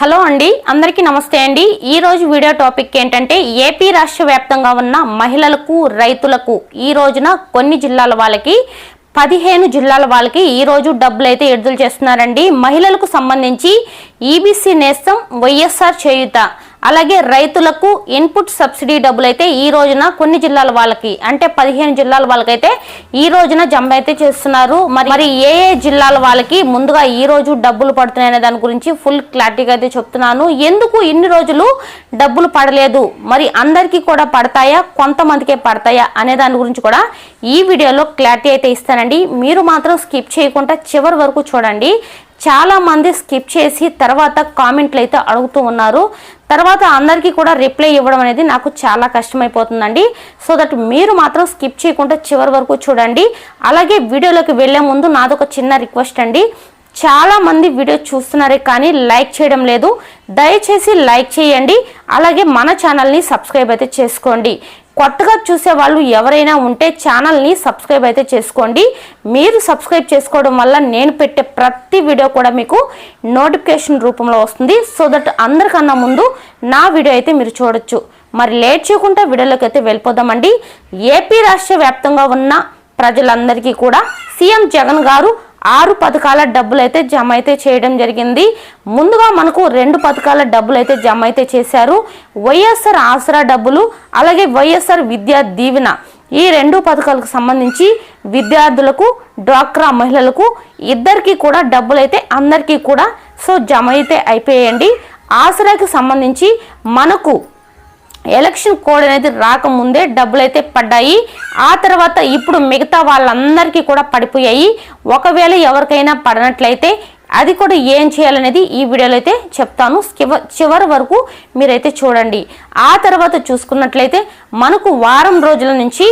Hello అండి అందరికీ నమస్తే అండి. ఈ రోజు వీడియో టాపిక్ ఏంటంటే ఏపీ రాష్ట్ర వ్యాప్తంగా ఉన్న మహిళలకు రైతులకు ఈ రోజున కొన్ని జిల్లాల వాళ్ళకి పదిహేను జిల్లాల వాళ్ళకి ఈ రోజు డబ్బులు అయితే విడుదల చేస్తున్నారండి. మహిళలకు సంబంధించి ఈబీసీ నేస్తం వైఎస్ఆర్ చేయుత అలాగే రైతులకు ఇన్పుట్ సబ్సిడీ డబ్బులు అయితే ఈ రోజున కొన్ని జిల్లాల వాళ్ళకి అంటే పదిహేను జిల్లాల వాళ్ళకైతే ఈ రోజున జమ అయితే చేస్తున్నారు. మరి మరి ఏ ఏ జిల్లాల వాళ్ళకి ముందుగా ఈ రోజు డబ్బులు పడుతున్నాయనే దాని గురించి ఫుల్ క్లారిటీగా అయితే చెప్తున్నాను. ఎందుకు ఇన్ని రోజులు డబ్బులు పడలేదు? మరి అందరికీ కూడా పడతాయా? కొంతమందికే పడతాయా? అనే దాని గురించి కూడా ఈ వీడియోలో క్లారిటీ అయితే ఇస్తానండి. మీరు మాత్రం స్కిప్ చేయకుండా చివరి వరకు చూడండి. చాలా మంది స్కిప్ చేసి తర్వాత కామెంట్లు అయితే అడుగుతూ ఉన్నారు. తర్వాత అందరికీ కూడా రిప్లై ఇవ్వడం అనేది నాకు చాలా కష్టమైపోతుందండి. సో దట్ మీరు మాత్రం స్కిప్ చేయకుండా చివరి వరకు చూడండి. అలాగే వీడియోలోకి వెళ్ళే ముందు నాదొక చిన్న రిక్వెస్ట్ అండి. చాలా మంది వీడియో చూస్తున్నారే కానీ లైక్ చేయడం లేదు. దయచేసి లైక్ చేయండి. అలాగే మన ఛానల్ని సబ్స్క్రైబ్ అయితే చేసుకోండి. కొత్తగా చూసే వాళ్ళు ఎవరైనా ఉంటే ఛానల్ని సబ్స్క్రైబ్ అయితే చేసుకోండి. మీరు సబ్స్క్రైబ్ చేసుకోవడం వల్ల నేను పెట్టే ప్రతి వీడియో కూడా మీకు నోటిఫికేషన్ రూపంలో వస్తుంది. సో దట్ అందరికన్నా ముందు నా వీడియో అయితే మీరు చూడొచ్చు. మరి లేట్ చేయకుండా వీడియోలోకి అయితే వెళ్ళిపోదామండి. ఏపీ రాష్ట్ర వ్యాప్తంగా ఉన్న ప్రజలందరికీ కూడా సీఎం జగన్ గారు ఆరు పథకాల డబ్బులు అయితే జమ అయితే చేయడం జరిగింది. ముందుగా మనకు రెండు పథకాల డబ్బులు అయితే జమ అయితే చేశారు. వైఎస్ఆర్ ఆసరా డబ్బులు అలాగే వైఎస్ఆర్ విద్యా దీవెన. ఈ రెండు పథకాలకు సంబంధించి విద్యార్థులకు డ్వాక్రా మహిళలకు ఇద్దరికీ కూడా డబ్బులు అయితే అందరికీ కూడా సో జమ అయితే అయిపోయేయండి. ఆసరాకి సంబంధించి మనకు ఎలక్షన్ కోడ్ అనేది రాకముందే డబ్బులు అయితే పడ్డాయి. ఆ తర్వాత ఇప్పుడు మిగతా వాళ్ళందరికీ కూడా పడిపోయాయి. ఒకవేళ ఎవరికైనా పడినట్లయితే అది కూడా ఏం చేయాలనేది ఈ వీడియోలో అయితే చెప్తాను. చివరి వరకు మీరైతే చూడండి. ఆ తర్వాత చూసుకున్నట్లయితే మనకు వారం రోజుల నుంచి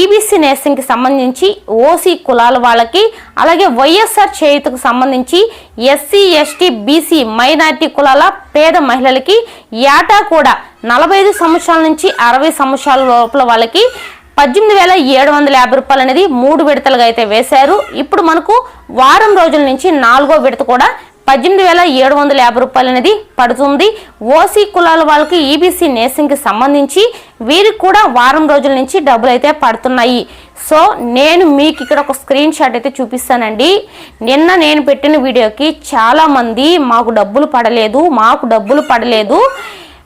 ఈబీసీ నేసింగ్కి సంబంధించి ఓసీ కులాల వాళ్ళకి అలాగే వైఎస్ఆర్ చేయుతకు సంబంధించి ఎస్సీ ఎస్టీ బీసీ మైనార్టీ కులాల పేద మహిళలకి ఏటా కూడా నలభై ఐదు సంవత్సరాల నుంచి అరవై సంవత్సరాల లోపల వాళ్ళకి పద్దెనిమిది వేల ఏడు వందల యాభై రూపాయలు అనేది మూడు విడతలుగా అయితే వేశారు. ఇప్పుడు మనకు వారం రోజుల నుంచి నాలుగో విడత కూడా పద్దెనిమిది వేల ఏడు వందల యాభై రూపాయలు అనేది పడుతుంది. ఓసీ కులాల వాళ్ళకి ఈబీసీ నేసింగ్కి సంబంధించి వీరికి కూడా వారం రోజుల నుంచి డబ్బులు అయితే పడుతున్నాయి. సో నేను మీకు ఇక్కడ ఒక స్క్రీన్ షాట్ అయితే చూపిస్తానండి. నిన్న నేను పెట్టిన వీడియోకి చాలామంది మాకు డబ్బులు పడలేదు మాకు డబ్బులు పడలేదు.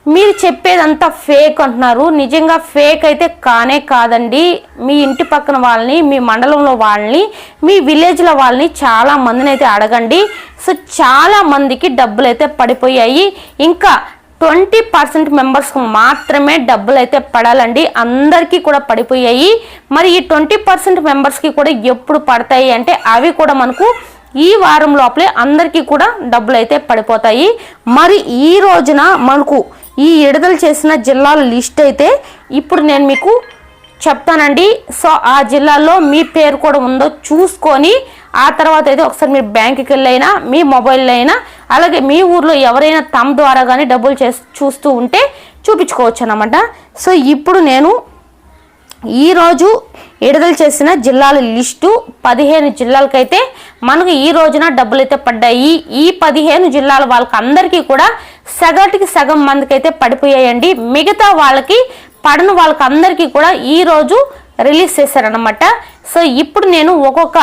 మీరు చెప్పేదంతా ఫేక్ అంటున్నారు. నిజంగా ఫేక్ అయితే కానే కాదండి. మీ ఇంటి పక్కన వాళ్ళని మీ మండలంలో వాళ్ళని మీ విలేజ్లో వాళ్ళని చాలా మందిని అయితే అడగండి. సో చాలా మందికి డబ్బులు అయితే పడిపోయాయి. ఇంకా ట్వంటీ పర్సెంట్ మెంబర్స్కి మాత్రమే డబ్బులు అయితే పడాలండి. అందరికీ కూడా పడిపోయాయి. మరి ఈ ట్వంటీ పర్సెంట్ మెంబర్స్కి కూడా ఎప్పుడు పడతాయి అంటే అవి కూడా మనకు ఈ వారం లోపలే అందరికీ కూడా డబ్బులు అయితే పడిపోతాయి. మరి ఈ రోజున మనకు ఈ విడుదల చేసిన జిల్లాల లిస్ట్ అయితే ఇప్పుడు నేను మీకు చెప్తానండి. సో ఆ జిల్లాలో మీ పేరు కూడా ఉందో చూసుకొని ఆ తర్వాత అయితే ఒకసారి మీరు బ్యాంకుకి వెళ్ళైనా మీ మొబైల్లో అయినా అలాగే మీ ఊర్లో ఎవరైనా తమ ద్వారా కానీ డబ్బులు చేసి చూస్తూ ఉంటే చూపించుకోవచ్చు అన్నమాట సో ఇప్పుడు నేను ఈరోజు విడుదల చేసిన జిల్లాల లిస్టు పదిహేను జిల్లాలకైతే మనకు ఈ రోజున డబ్బులు అయితే పడ్డాయి. ఈ పదిహేను జిల్లాల వాళ్ళకి అందరికీ కూడా సగటికి సగం మందికి అయితే పడిపోయాయండి. మిగతా వాళ్ళకి పడని వాళ్ళకి అందరికీ కూడా ఈ రోజు రిలీజ్ చేశారనమాట సో ఇప్పుడు నేను ఒక్కొక్క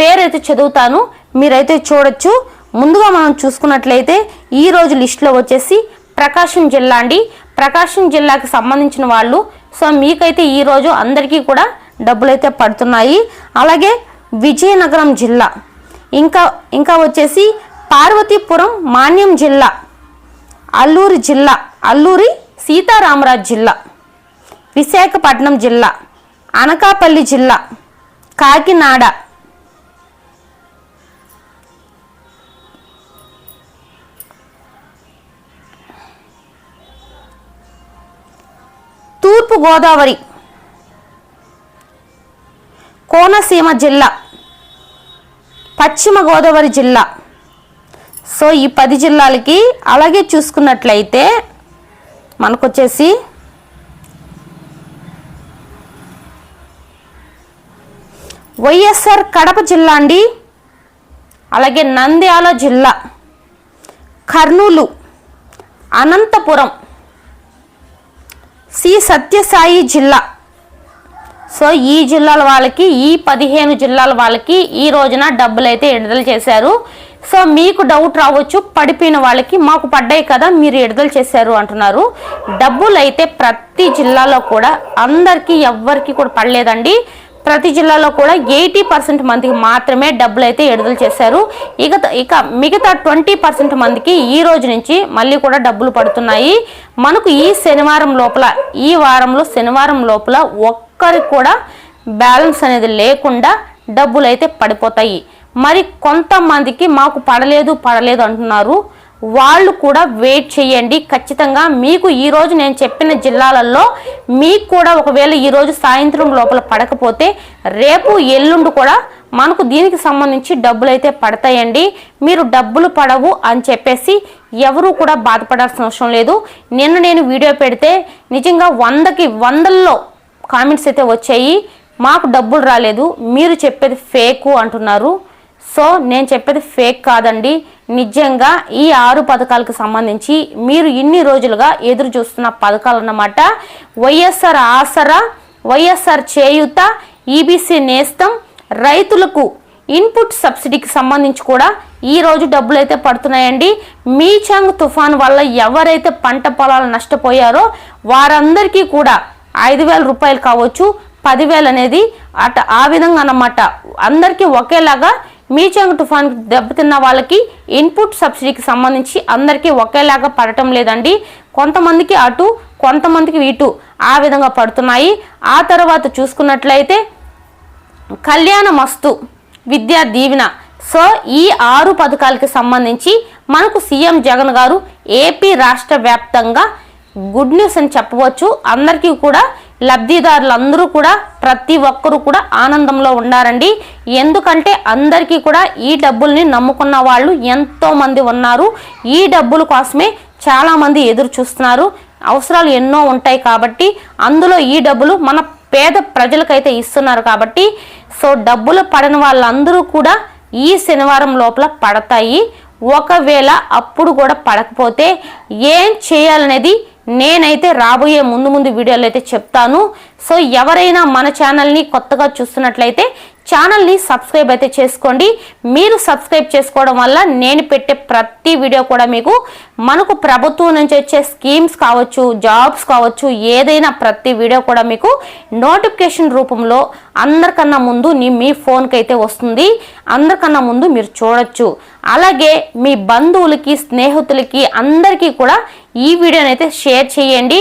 పేరు అయితే చదువుతాను. మీరైతే చూడొచ్చు. ముందుగా మనం చూసుకున్నట్లయితే ఈ రోజు లిస్టులో వచ్చేసి ప్రకాశం జిల్లా అండి. ప్రకాశం జిల్లాకి సంబంధించిన వాళ్ళు సో మీకైతే ఈరోజు అందరికీ కూడా డబ్బులు అయితే పడుతున్నాయి. అలాగే విజయనగరం జిల్లా. ఇంకా ఇంకా వచ్చేసి పార్వతీపురం మాన్యం జిల్లా. అల్లూరి జిల్లా అల్లూరి సీతారామరాజు జిల్లా విశాఖపట్నం జిల్లా అనకాపల్లి జిల్లా కాకినాడ. తూర్పు గోదావరి కోనసీమ జిల్లా పశ్చిమ గోదావరి జిల్లా. సో ఈ పది జిల్లాలకి అలాగే చూసుకున్నట్లయితే మనకొచ్చేసి వైఎస్ఆర్ కడప జిల్లా అండి. అలాగే నంద్యాల జిల్లా కర్నూలు అనంతపురం శ్రీ సత్యసాయి జిల్లా. సో ఈ జిల్లాల వాళ్ళకి ఈ పదిహేను జిల్లాల వాళ్ళకి ఈ రోజున డబ్బులు అయితే విడుదల చేశారు. సో మీకు డౌట్ రావచ్చు పడిపోయిన వాళ్ళకి మాకు పడ్డాయి కదా మీరు విడుదల చేశారు అంటున్నారు. డబ్బులు అయితే ప్రతి జిల్లాలో కూడా అందరికీ ఎవ్వరికి కూడా పడలేదండి. ప్రతి జిల్లాలో కూడా ఎయిటీ పర్సెంట్ మందికి మాత్రమే డబ్బులు అయితే విడుదల చేశారు. ఇక ఇక మిగతా ట్వంటీ పర్సెంట్ మందికి ఈ రోజు నుంచి మళ్ళీ కూడా డబ్బులు పడుతున్నాయి. మనకు ఈ శనివారం లోపల ఈ వారంలో శనివారం లోపల ఒక్కరికి కూడా బ్యాలెన్స్ అనేది లేకుండా డబ్బులు అయితే పడిపోతాయి. మరి కొంతమందికి మాకు పడలేదు పడలేదు అంటున్నారు. వాళ్ళు కూడా వెయిట్ చేయండి. ఖచ్చితంగా మీకు ఈరోజు నేను చెప్పిన జిల్లాలలో మీకు కూడా ఒకవేళ ఈరోజు సాయంత్రం లోపల పడకపోతే రేపు ఎల్లుండి కూడా మనకు దీనికి సంబంధించి డబ్బులు అయితే పడతాయండి. మీరు డబ్బులు పడవు అని చెప్పేసి ఎవరు కూడా బాధపడాల్సిన అవసరం లేదు. నిన్న నేను వీడియో పెడితే నిజంగా వందకి వందల్లో కామెంట్స్ అయితే వచ్చాయి. మాకు డబ్బులు రాలేదు. మీరు చెప్పేది ఫేకు అంటున్నారు. సో నేను చెప్పేది ఫేక్ కాదండి. నిజంగా ఈ ఆరు పథకాలకు సంబంధించి మీరు ఇన్ని రోజులుగా ఎదురు చూస్తున్న పథకాలు అన్నమాట YSR Aasara YSR Cheyutha EBC Nestham రైతులకు ఇన్పుట్ సబ్సిడీకి సంబంధించి కూడా ఈ రోజు డబ్బులు అయితే పడుతున్నాయండి. మీచాంగ్ తుఫాన్ వల్ల ఎవరైతే పంట పొలాలు నష్టపోయారో వారందరికీ కూడా ఐదు వేల రూపాయలు కావచ్చు పదివేలు అనేది అట ఆ విధంగా అన్నమాట. అందరికీ ఒకేలాగా మీచాంగ్ తుఫాన్ దెబ్బతిన్న వాళ్ళకి ఇన్పుట్ సబ్సిడీకి సంబంధించి అందరికీ ఒకేలాగా పడటం లేదండి. కొంతమందికి అటు కొంతమందికి ఇటు ఆ విధంగా పడుతున్నాయి. ఆ తర్వాత చూసుకున్నట్లయితే కళ్యాణ మస్తు విద్యా దీవెన. సో ఈ ఆరు పథకాలకి సంబంధించి మనకు సీఎం జగన్ గారు ఏపీ రాష్ట్ర వ్యాప్తంగా గుడ్ న్యూస్ అని చెప్పవచ్చు. అందరికీ కూడా లబ్ధిదారులందరూ కూడా ప్రతి ఒక్కరూ కూడా ఆనందంలో ఉన్నారండి ఎందుకంటే అందరికీ కూడా ఈ డబ్బుల్ని నమ్ముకున్న వాళ్ళు ఎంతోమంది ఉన్నారు. ఈ డబ్బుల కోసమే చాలామంది ఎదురు చూస్తున్నారు. అవసరాలు ఎన్నో ఉంటాయి కాబట్టి అందులో ఈ డబ్బులు మన పేద ప్రజలకైతే ఇస్తున్నారు కాబట్టి సో డబ్బులు పడని వాళ్ళందరూ కూడా ఈ శనివారం లోపల పడతాయి. ఒకవేళ అప్పుడు కూడా పడకపోతే ఏం చేయాలనేది నేనైతే రాబోయే ముందు ముందు వీడియోలు అయితే చెప్తాను. సో ఎవరైనా మన ఛానల్ని కొత్తగా చూస్తున్నట్లయితే ఛానల్ని సబ్స్క్రైబ్ అయితే చేసుకోండి. మీరు సబ్స్క్రైబ్ చేసుకోవడం వల్ల నేను పెట్టే ప్రతి వీడియో కూడా మీకు మనకు ప్రభుత్వం నుంచి వచ్చే స్కీమ్స్ కావచ్చు జాబ్స్ కావచ్చు ఏదైనా ప్రతి వీడియో కూడా మీకు నోటిఫికేషన్ రూపంలో అందరికన్నా ముందు మీ ఫోన్కి అయితే వస్తుంది. అందరికన్నా ముందు మీరు చూడొచ్చు. అలాగే మీ బంధువులకి స్నేహితులకి అందరికీ కూడా ఈ వీడియోని అయితే షేర్ చేయండి.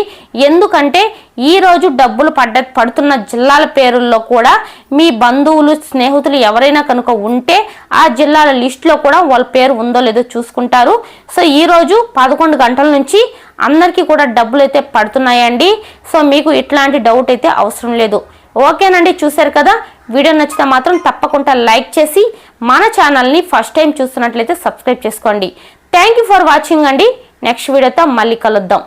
ఎందుకంటే ఈరోజు డబ్బులు పడ్డ పడుతున్న జిల్లాల పేరుల్లో కూడా మీ బంధువులు స్నేహితులు ఎవరైనా కనుక ఉంటే ఆ జిల్లాల లిస్టులో కూడా వాళ్ళ పేరు ఉందో లేదో చూసుకుంటారు. సో ఈరోజు పదకొండు గంటల నుంచి అందరికీ కూడా డబ్బులు అయితే పడుతున్నాయండి. సో మీకు ఇట్లాంటి డౌట్ అయితే అవసరం లేదు. ఓకేనండి చూశారు కదా? వీడియో నచ్చితే మాత్రం తప్పకుండా లైక్ చేసి మన ఛానల్ని ఫస్ట్ టైం చూస్తున్నట్లయితే సబ్స్క్రైబ్ చేసుకోండి. థ్యాంక్ ఫర్ వాచింగ్ అండి. నెక్స్ట్ వీడియోతో మళ్ళీ కలుద్దాం.